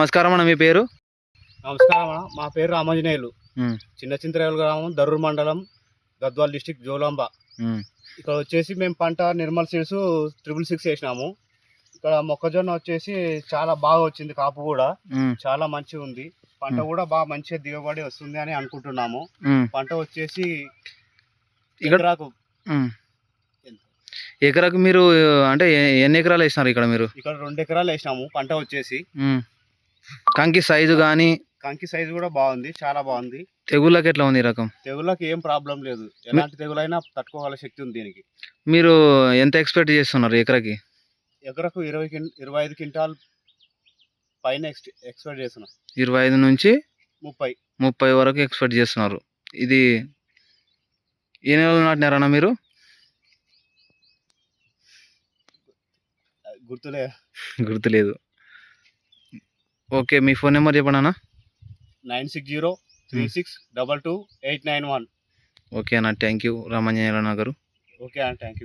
నమస్కారం అన్న మీ పేరు? నమస్కారం అన్న. మా పేరు రామాంజనేయులు. చిన్న చింతరేవుల గ్రామం దర్రూర్ మండలం గద్వాల్ డిస్టిక్ జోలాంబ. ఇక్కడ వచ్చేసి మేము పంట నిర్మల్ సీడ్స్ ట్రిపుల్ సిక్స్ వేసినాము. ఇక్కడ మొక్కజొన్న వచ్చేసి చాలా బాగా వచ్చింది కాపు కూడా. చాలా మంచిగా ఉంది. పంట. కూడా బాగా మంచిగా దిగుబడి వస్తుంది అని అనుకుంటున్నాము. పంట వచ్చేసి ఇక్కడ- ఎకరాకు ఉమ్. ఎకరాకు మీరు అంటే ఎన్ని ఎకరాలు వేసినారు ఇక్కడ మీరు? ఇక్కడ రెండు ఎకరాలు వేసినాము. పంట వచ్చేసి. కంకి సైజు కానీ కంకి సైజు కూడా బాగుంది చాలా బాగుంది. తెగుళ్ళకి ఎట్లా ఉంది ఈ రకం? తెగుళ్ళకి ఏం ప్రాబ్లం లేదు. ఎలాంటి తెగులైనా తట్టుకోగల శక్తి ఉంది దీనికి. మీరు ఎంత ఎక్స్పెక్ట్ చేస్తున్నారు ఎకరాకి? ఎకరకు ఇరవై ఇరవై ఐదు క్వింటాల్ పైన ఎక్స్ ఎక్స్పెక్ట్ చేస్తున్నాం ఇరవై ఐదు నుంచి ముప్పై. ముప్పై వరకు ఎక్స్పెక్ట్ చేస్తున్నారు. ఇది ఏ నెలలో నాటినారన్న మీరు? గుర్తులే. గుర్తులేదు. ఓకే మీ ఫోన్ నెంబర్ చెప్పండి అన్న. Nine six zero three six double two eight nine one. Okay అన్న థ్యాంక్ యూ. రామంజనేయులు గారు. ఓకే అన్న థ్యాంక్ యూ.